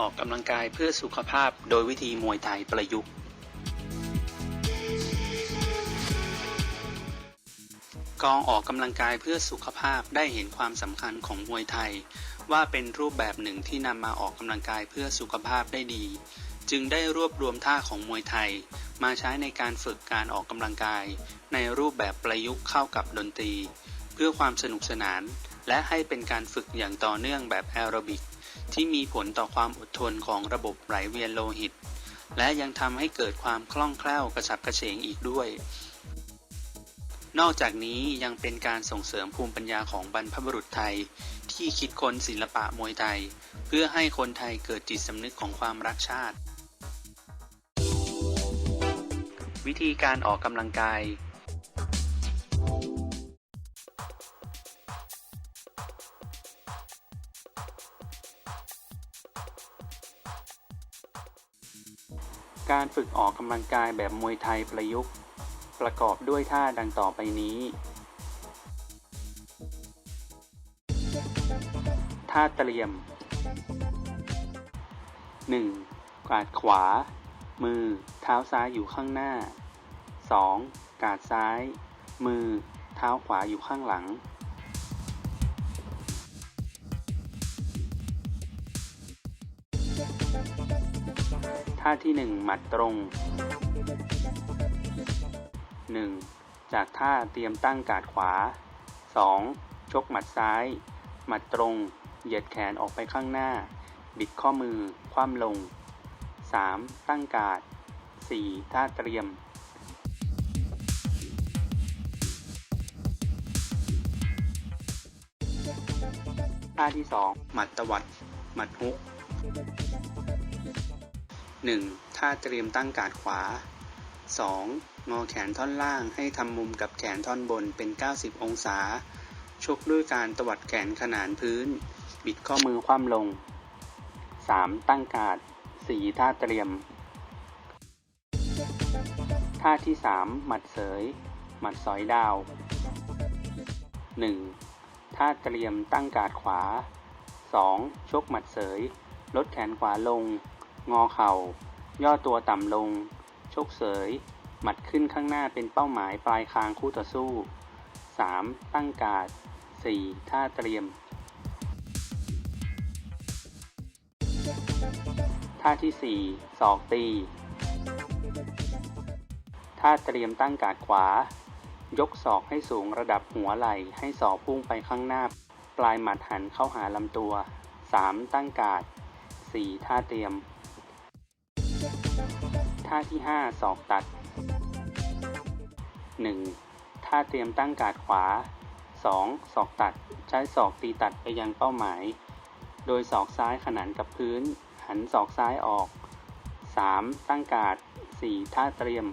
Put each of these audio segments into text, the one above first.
ออกกำลังกายเพื่อสุขภาพโดยวิธีมวยไทยประยุกต์ กองออกกำลังกายเพื่อสุขภาพได้เห็นความสำคัญของมวยไทย ว่าเป็นรูปแบบหนึ่งที่นำมาออกกำลังกายเพื่อสุขภาพได้ดี จึงได้รวบรวมท่าของมวยไทย มาใช้ในการฝึกการออกกำลังกาย ในรูปแบบประยุกต์เข้ากับดนตรี เพื่อความสนุกสนาน และให้เป็นการฝึกอย่างต่อเนื่องแบบแอโรบิก ที่มีผลต่อความอดทนของระบบไหลเวียนโลหิต และยังทำให้เกิดความคล่องแคล่วกระฉับกระเฉงอีกด้วย นอกจากนี้ยังเป็นการส่งเสริมภูมิปัญญาของบรรพบุรุษไทย ที่คิดค้นศิลปะมวยไทย เพื่อให้คนไทยเกิดจิตสำนึกของความรักชาติ วิธีการออกกำลังกาย การฝึกออกกำลังกายแบบมวยไทยประยุกต์ ประกอบด้วยท่าดังต่อไปนี้ ท่าเตรียม 1. กาดขวา มือ เท้าซ้ายอยู่ข้างหน้า 2. กาดซ้าย มือ เท้าขวาอยู่ข้างหลัง ท่าที่ 1 หมัดตรง 1. จากท่าเตรียมตั้งกาดขวา 2. ชกหมัดซ้าย หมัดตรง เหยียดแขนออกไปข้างหน้า บิดข้อมือ คว่ำลง 3. ตั้งกาด 4. ท่าเตรียมท่าที่ 2 หมัดตวัด หมัดฮุก 1. ท่าเตรียมตั้งกาดขวา 2. งอแขนท่อนล่างให้ทำมุมกับแขนท่อนบนเป็น 90 องศา ชกด้วยการตวัดแขนขนานพื้น บิดข้อมือคว่ำลง 3. ตั้งกาด 4. ท่าเตรียม ท่าที่ 3 หมัดเสย หมัดสอยดาว 1. ท่าเตรียมตั้งกาดขวา 2. ชกหมัดเสย ลดแขนขวาลง งอเข่า ย่อตัวต่ำลง ชกเสย หมัดขึ้นข้างหน้าเป็นเป้าหมายปลายคางคู่ต่อสู้ 3. ตั้งกาด 4. ท่าเตรียม ท่าที่4ศอกตี ท่าเตรียมตั้งกาดขวา ยกศอกให้สูงระดับหัวไหล่ให้ศอกพุ่งไปข้างหน้า ปลายหมัดหันเข้าหาลำตัว 3. ตั้งกาด 4. ท่าเตรียม ท่าที่ 5 ศอกตัด 1. ท่าเตรียมตั้งกาดขวา 2. ศอกตัด ใช้ศอกตีตัดไปยังเป้าหมาย โดยศอกซ้ายขนานกับพื้น หันศอกซ้ายออก 3. ตั้งกาด 4. ท่าเตรียม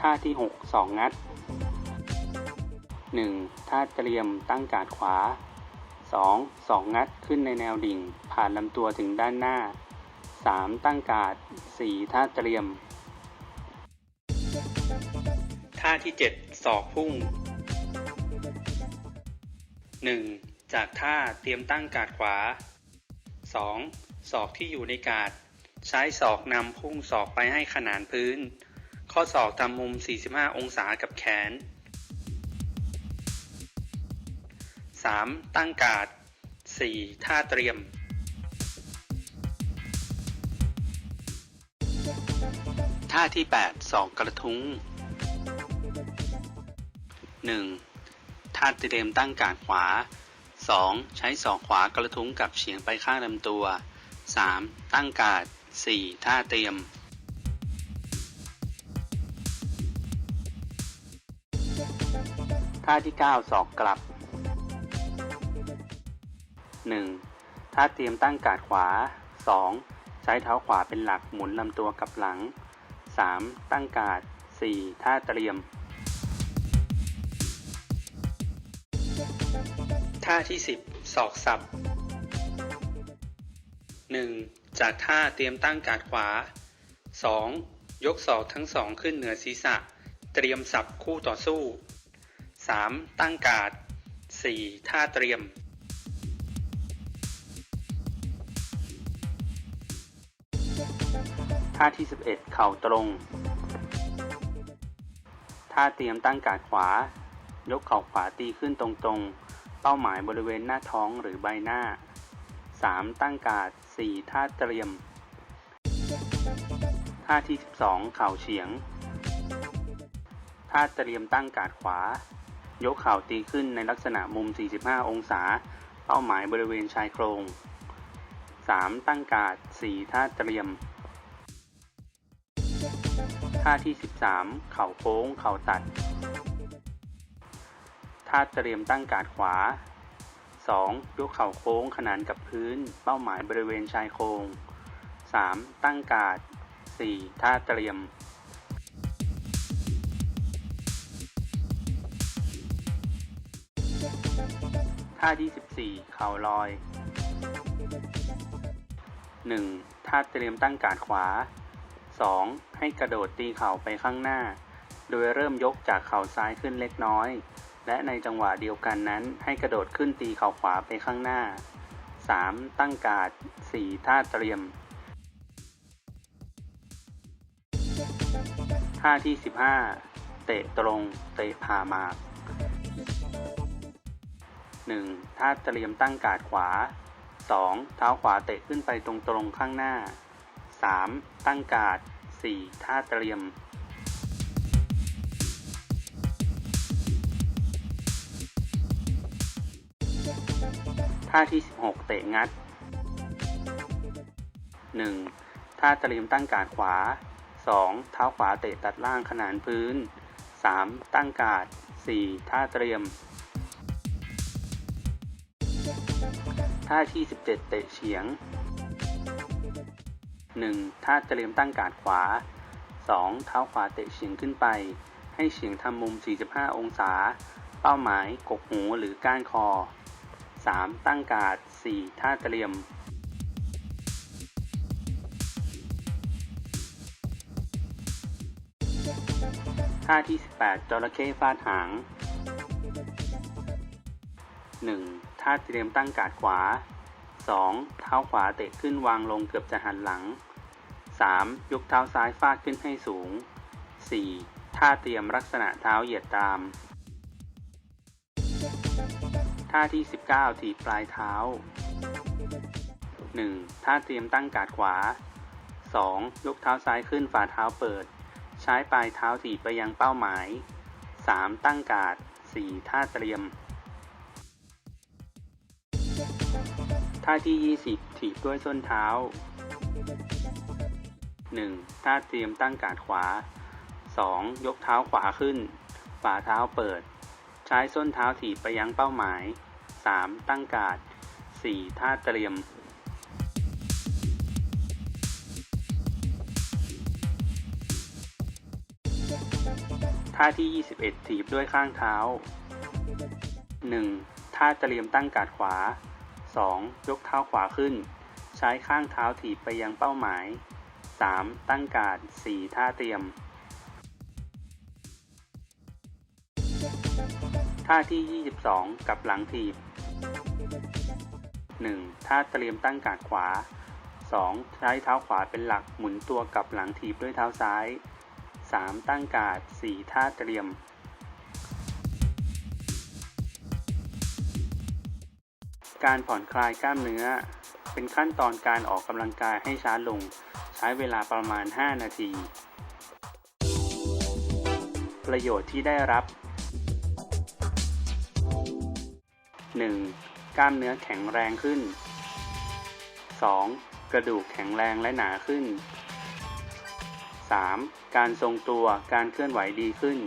ท่าที่6สองงัด 1. ท่าเตรียมตั้งกาดขวา 2. สองงัดขึ้นในแนวดิ่ง ผ่านลำตัวถึงด้านหน้า 3. ตั้งกาด 4. ท่าเตรียม ท่าที่ 7 ศอกพุ่ง 1. จากท่าเตรียมตั้งกาดขวา 2. ศอกที่อยู่ในกาด ใช้ศอกนำพุ่งศอกไปให้ขนานพื้น ข้อศอกทำมุม 45 องศากับแขน 3. ตั้งกาด 4. ท่าเตรียม ท่าที่8ศอกกระทุ้ง 1. ท่าเตรียมตั้งกาดขวา 2. ใช้ศอกขวากระทุ้งกับเฉียงไปข้างลำตัว 3. ตั้งกาด 4. ท่าเตรียมท่าที่9ศอกกลับ 1. ท่าเตรียมตั้งกาดขวา 2. ใช้เท้าขวาเป็นหลักหมุนลำตัวกับหลัง 3. ตั้งกาด 4. ท่าเตรียม ท่าที่ 10 ศอกสับ 1. จากท่าเตรียมตั้งกาดขวา 2. ยกศอกทั้งสองขึ้นเหนือศีรษะ เตรียมสับคู่ต่อสู้ 3. ตั้งกาด 4. ท่าเตรียม ท่าที่ 11 เข่าตรง ท่าเตรียมตั้งกาดขวา ยกเข่าขวาตีขึ้นตรงๆ เป้าหมายบริเวณหน้าท้องหรือใบหน้า 3. ตั้งกาด 4. ท่าเตรียม ท่าที่ 12 เข่าเฉียง ท่าเตรียมตั้งกาดขวา ยกเข่าตีขึ้นในลักษณะมุม 45 องศา เป้าหมายบริเวณชายโครง 3. ตั้งกาด 4. ท่าเตรียม ท่าที่ 13 เข่าโค้ง เข่าตัด ท่าเตรียมตั้งการดขวา 2. ยกเข่าโค้งขนานกับพื้น เป้าหมายบริเวณชายโครง 3. ตั้งการด 4. ท่าเตรียมท่าที่14เข่าลอย 1. ท่าเตรียมตั้งการดขวา 2. ให้กระโดดตีเข่าไปข้างหน้า โดยเริ่มยกจากเข่าซ้ายขึ้นเล็กน้อย และในจังหวะเดียวกันนั้น ให้กระโดดขึ้นตีเข่าขวาไปข้างหน้า 3. ตั้งการด 4. ท่าเตรียมท่าที่ 15 เตะตรง เตะผ่าหมาก 1. ท่าเตรียมตั้งการดขวา 2. เท้าขวาเตะขึ้นไปตรงๆข้างหน้า 3. ตั้งการด 4. ท่าเตรียมท่าที่ 16 เตะงัด 1. ท่าเตรียมตั้งการดขวา 2. เท้าขวาเตะตัดล่างขนานพื้น 3. ตั้งการด 4. ท่าเตรียม ท่าที่ 17 เตะเฉียง 1. ท่าเตรียมตั้งการดขวา 2. เท้าขวาเตะเฉียงขึ้นไป ให้เฉียงทำมุม 45 องศา เป้าหมายกกหูหรือก้านคอ 3. ตั้งการด 4. ท่าเตรียม ท่าที่ 18 จระเข้ฟาดหาง 1. ท่าเตรียมตั้งการดขวา 2. เท้าขวาเตะขึ้นวางลงเกือบจะหันหลัง 3. ยกเท้าซ้ายฟาดขึ้นให้สูง 4. ท่าเตรียมลักษณะเท้าเหยียดตาม ท่าที่ 19 ถีบปลายเท้า 1. ท่าเตรียมตั้งกาดขวา 2. ยกเท้าซ้ายขึ้นฝ่าเท้าเปิด ใช้ปลายเท้าถีบไปยังเป้าหมาย 3. ตั้งกาด 4. ท่าเตรียม ท่าที่ 20 ถีบด้วยส้นเท้า 1. ท่าเตรียมตั้งการดขวา 2. ยกเท้าขวาขึ้น ฝ่าเท้าเปิด ใช้ส้นเท้าถีบไปยังเป้าหมาย 3. ตั้งการด 4. ท่าเตรียมท่าที่ 21 ถีบด้วยข้างเท้า 1. ท่าเตรียมตั้งการดขวา 2. ยกเท้าขวาขึ้น ใช้ข้างเท้าถีบไปยังเป้าหมาย 3. ตั้งการด 4. ท่าเตรียม ท่าที่ 22 กับหลังถีบ 1. ท่าเตรียมตั้งการดขวา 2. ใช้เท้าขวาเป็นหลักหมุนตัวกับหลังถีบด้วยเท้าซ้าย 3. ตั้งการด 4. ท่าเตรียม การผ่อนคลายกล้ามเนื้อ เป็นขั้นตอนการออกกำลังกายให้ช้าลง ใช้เวลาประมาณ 5 นาที ประโยชน์ที่ได้รับ 1. กล้ามเนื้อแข็งแรงขึ้น 2. กระดูกแข็งแรงและหนาขึ้น 3. การทรงตัวการเคลื่อนไหวดีขึ้น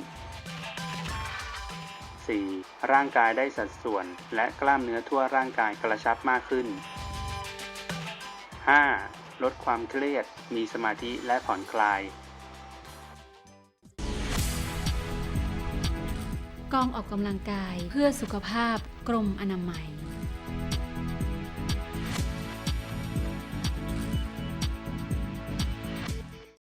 4. ร่างกายได้สัดส่วน และกล้ามเนื้อทั่วร่างกายกระชับมากขึ้น 5. ลดความเครียด มีสมาธิและผ่อนคลาย กองออกกำลังกายเพื่อสุขภาพกรมอนามัย